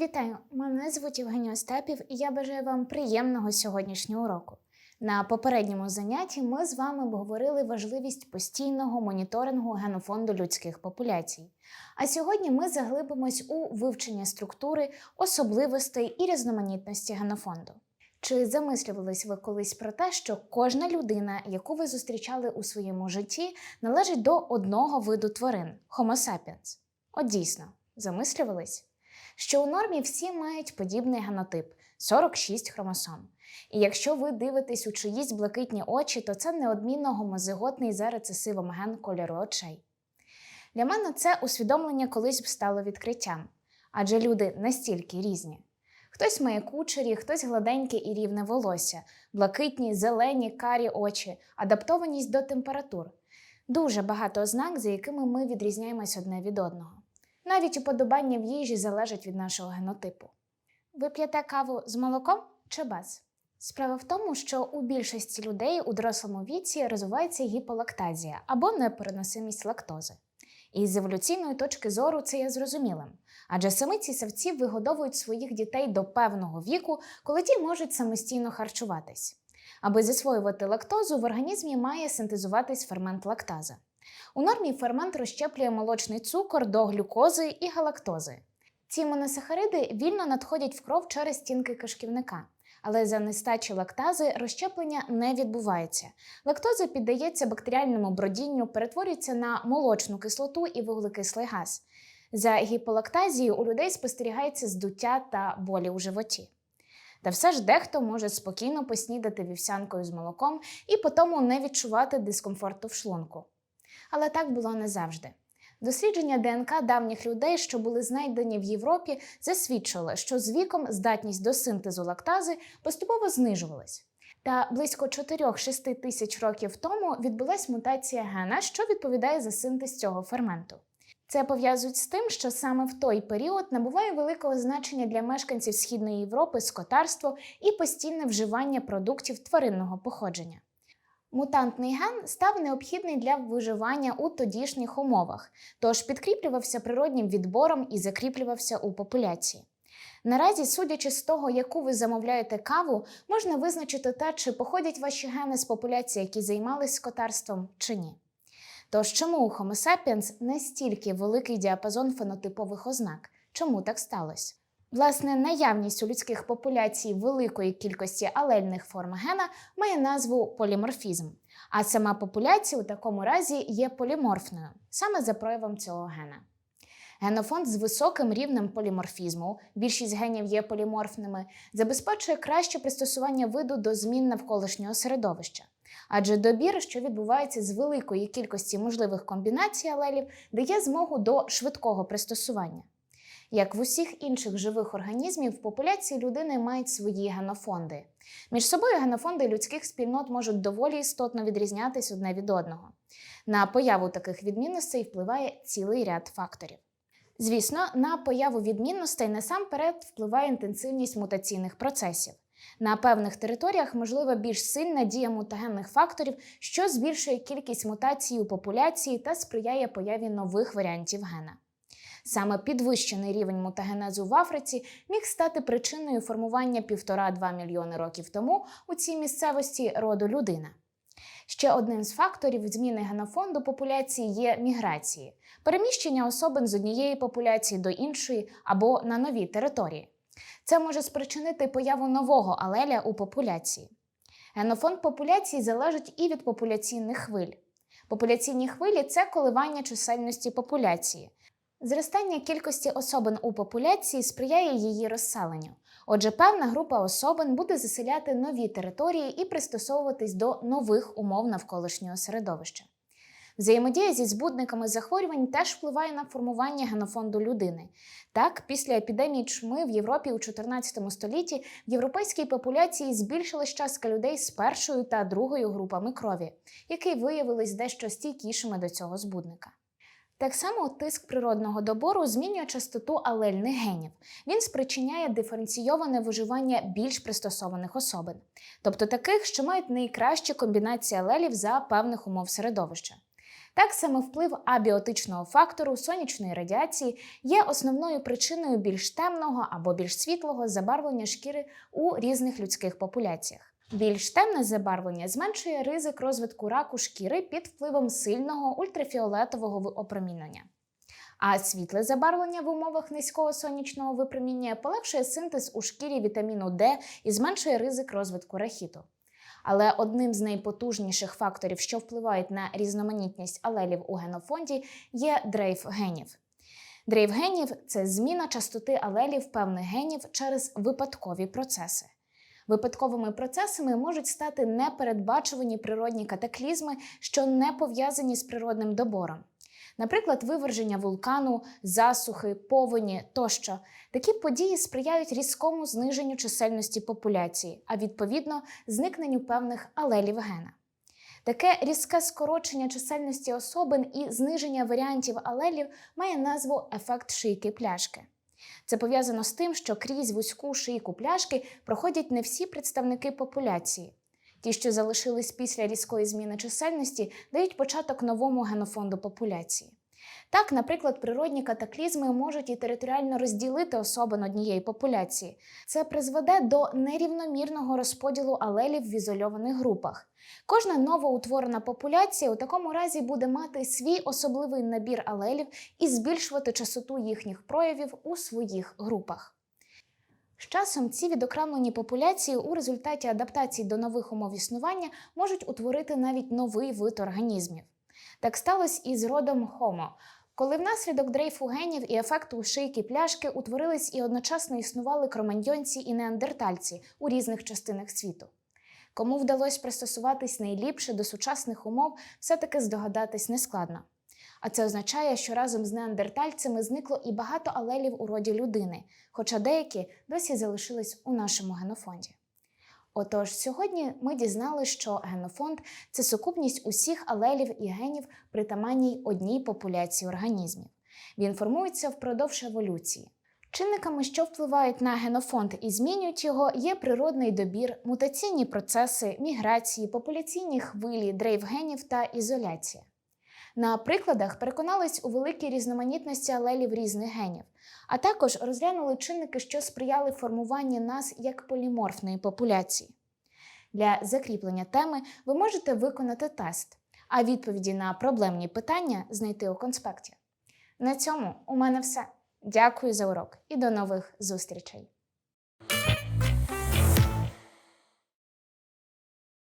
Вітаю! Мене звуть Євгенія Остапів, і я бажаю вам приємного сьогоднішнього уроку. На попередньому занятті ми з вами обговорили важливість постійного моніторингу генофонду людських популяцій. А сьогодні ми заглибимось у вивчення структури, особливостей і різноманітності генофонду. Чи замислювались ви колись про те, що кожна людина, яку ви зустрічали у своєму житті, належить до одного виду тварин Homo sapiens? От дійсно, замислювались? Що у нормі всі мають подібний генотип 46 хромосом. І якщо ви дивитесь у чиїсь блакитні очі, то це неодмінно гомозиготний за рецесивом ген кольору очей. Для мене це усвідомлення колись б стало відкриттям, адже люди настільки різні. Хтось має кучері, хтось гладеньке і рівне волосся, блакитні, зелені, карі очі, адаптованість до температур. Дуже багато ознак, за якими ми відрізняємось одне від одного. Навіть уподобання в їжі залежать від нашого генотипу. Ви п'єте каву з молоком чи без? Справа в тому, що у більшості людей у дорослому віці розвивається гіполактазія або непереносимість лактози. І з еволюційної точки зору це є зрозумілим, адже самиці савці вигодовують своїх дітей до певного віку, коли ті можуть самостійно харчуватись. Аби засвоювати лактозу, в організмі має синтезуватись фермент лактаза. У нормі фермент розщеплює молочний цукор до глюкози і галактози. Ці моносахариди вільно надходять в кров через стінки кишківника, але за нестачі лактази розщеплення не відбувається. Лактоза піддається бактеріальному бродінню, перетворюється на молочну кислоту і вуглекислий газ. За гіполактазією у людей спостерігається здуття та болі у животі. Та все ж дехто може спокійно поснідати вівсянкою з молоком і потому не відчувати дискомфорту в шлунку. Але так було не завжди. Дослідження ДНК давніх людей, що були знайдені в Європі, засвідчили, що з віком здатність до синтезу лактази поступово знижувалась. Та близько 4-6 тисяч років тому відбулась мутація гена, що відповідає за синтез цього ферменту. Це пов'язують з тим, що саме в той період набуває великого значення для мешканців Східної Європи скотарство і постійне вживання продуктів тваринного походження. Мутантний ген став необхідний для виживання у тодішніх умовах, тож підкріплювався природнім відбором і закріплювався у популяції. Наразі, судячи з того, яку ви замовляєте каву, можна визначити те, чи походять ваші гени з популяції, які займались скотарством, чи ні. Тож чому у Homo sapiens настільки великий діапазон фенотипових ознак? Чому так сталося? Власне, наявність у людських популяцій великої кількості алельних форм гена має назву поліморфізм, а сама популяція у такому разі є поліморфною, саме за проявом цього гена. Генофонд з високим рівнем поліморфізму, більшість генів є поліморфними, забезпечує краще пристосування виду до змін навколишнього середовища. Адже добір, що відбувається з великої кількості можливих комбінацій алелів, дає змогу до швидкого пристосування. Як в усіх інших живих організмів, популяції людини мають свої генофонди. Між собою генофонди людських спільнот можуть доволі істотно відрізнятись одне від одного. На появу таких відмінностей впливає цілий ряд факторів. Звісно, на появу відмінностей насамперед впливає інтенсивність мутаційних процесів. На певних територіях можлива більш сильна дія мутагенних факторів, що збільшує кількість мутацій у популяції та сприяє появі нових варіантів гена. Саме підвищений рівень мутагенезу в Африці міг стати причиною формування 1,5-2 мільйони років тому у цій місцевості роду людина. Ще одним з факторів зміни генофонду популяції є міграції, переміщення особин з однієї популяції до іншої або на нові території. Це може спричинити появу нового алеля у популяції. Генофонд популяції залежить і від популяційних хвиль. Популяційні хвилі це коливання чисельності популяції. Зростання кількості особин у популяції сприяє її розселенню. Отже, певна група особин буде заселяти нові території і пристосовуватись до нових умов навколишнього середовища. Взаємодія зі збудниками захворювань теж впливає на формування генофонду людини. Так, після епідемії чуми в Європі у 14 столітті в європейській популяції збільшилась частка людей з першою та другою групами крові, які виявились дещо стійкішими до цього збудника. Так само тиск природного добору змінює частоту алельних генів. Він спричиняє диференційоване виживання більш пристосованих особин, тобто таких, що мають найкращі комбінації алелів за певних умов середовища. Так саме вплив абіотичного фактору сонячної радіації є основною причиною більш темного або більш світлого забарвлення шкіри у різних людських популяціях. Більш темне забарвлення зменшує ризик розвитку раку шкіри під впливом сильного ультрафіолетового опромінення. А світле забарвлення в умовах низького сонячного випроміння полегшує синтез у шкірі вітаміну Д і зменшує ризик розвитку рахіту. Але одним з найпотужніших факторів, що впливають на різноманітність алелів у генофонді, є дрейф генів. Дрейф генів це зміна частоти алелів певних генів через випадкові процеси. Випадковими процесами можуть стати непередбачувані природні катаклізми, що не пов'язані з природним добором. Наприклад, виверження вулкану, засухи, повені тощо. Такі події сприяють різкому зниженню чисельності популяції, а відповідно зникненню певних алелів гена. Таке різке скорочення чисельності особин і зниження варіантів алелів має назву ефект шийки пляшки. Це пов'язано з тим, що крізь вузьку шийку пляшки проходять не всі представники популяції. Ті, що залишились після різкої зміни чисельності, дають початок новому генофонду популяції. Так, наприклад, природні катаклізми можуть і територіально розділити особин однієї популяції. Це призведе до нерівномірного розподілу алелів в ізольованих групах. Кожна новоутворена популяція у такому разі буде мати свій особливий набір алелів і збільшувати частоту їхніх проявів у своїх групах. З часом ці відокремлені популяції у результаті адаптації до нових умов існування можуть утворити навіть новий вид організмів. Так сталося і з родом Homo, коли внаслідок дрейфу генів і ефекту шийки пляшки утворились і одночасно існували кроманьйонці і неандертальці у різних частинах світу. Кому вдалося пристосуватись найліпше до сучасних умов, все-таки здогадатись нескладно. А це означає, що разом з неандертальцями зникло і багато алелів у роді людини, хоча деякі досі залишились у нашому генофонді. Отож, сьогодні ми дізналися, що генофонд це сукупність усіх алелів і генів, притаманній одній популяції організмів. Він формується впродовж еволюції. Чинниками, що впливають на генофонд і змінюють його, є природний добір, мутаційні процеси, міграції, популяційні хвилі, дрейв генів та ізоляція. На прикладах переконались у великій різноманітності алелів різних генів, а також розглянули чинники, що сприяли формуванню нас як поліморфної популяції. Для закріплення теми ви можете виконати тест, а відповіді на проблемні питання знайти у конспекті. На цьому у мене все. Дякую за урок і до нових зустрічей!